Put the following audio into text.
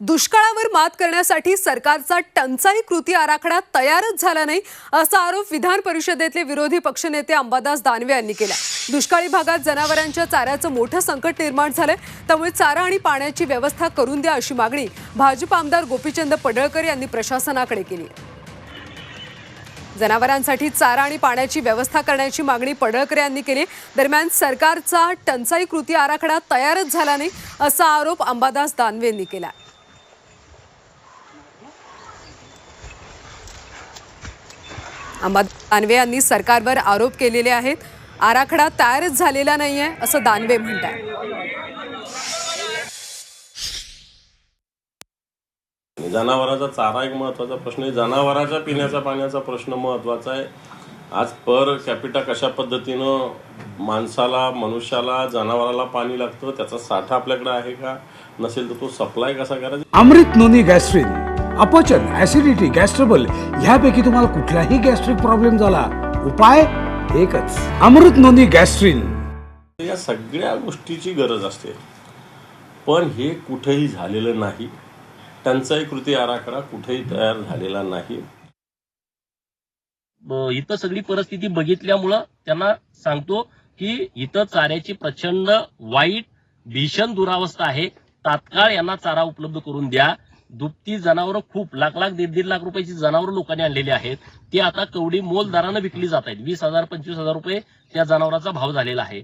दुष्काळावर मात करण्यासाठी सरकारचा टंचाई कृती आराखडा तयारच झाला नाही असा आरोप विधान परिषदेतले विरोधी पक्षनेते अंबादास दानवे यांनी केला. दुष्काळी भागात जनावरांच्या चाऱ्याचं मोठं संकट निर्माण झालंय त्यामुळे चारा आणि पाण्याची व्यवस्था करून द्या अशी मागणी भाजप आमदार गोपीचंद पडळकर यांनी प्रशासनाकडे केली जनावरांसाठी चारा आणि पाण्याची व्यवस्था करण्याची मागणी पडळकर यांनी केली दरम्यान सरकारचा टंचाई कृती आराखडा तयारच झाला नाही असा आरोप अंबादास दानवे यांनी केला अंबादास दानवे यांनी सरकारवर आरोप केलेले आहेत. आराखडा तयारच झालेला नाहीये असं दानवे म्हणतात. जनावरांचा चारा एक महत्त्वाचा प्रश्न आहे. जनावरांच्या पिण्याचा पाण्याचा प्रश्न महत्त्वाचा आहे. आज पर कॅपिटा कशा पद्धतीनं माणसाला मनुष्याला जनावराला पाणी लागतं त्याचा साठा आपल्याकडे आहे का? नसेल तर तो सप्लाय कसा करायचा? अमृत नोनी गॅस्ट्रिन अपचन ऍसिडिटी गॅस्ट्रबल ह्यापैकी तुम्हाला कुठलाही गॅस्ट्रिक प्रॉब्लेम झाला. उपाय एकच. अमृत नोनी गॅस्ट्रिन या सगळ्या गोष्टीची गरज असते. पण हे कुठेही झालेलं नाही. टंचाई कृती आराखडा कुठेही तयार झालेला नाही. ब- इथं सगळी परिस्थिती बघितल्यामुळं त्यांना सांगतो की इथं चाऱ्याची प्रचंड वाईट भीषण दुरावस्था आहे. तात्काळ यांना चारा उपलब्ध करून द्या. दुपती जनावरं खूप लाख लाख दीड दीड लाख रुपयाची जनावरं लोकांनी आणलेली आहेत. ती आता कवडी मोल दरानं विकली जात आहेत. वीस हजार पंचवीस हजार रुपये त्या जनावराचा भाव झालेला आहे.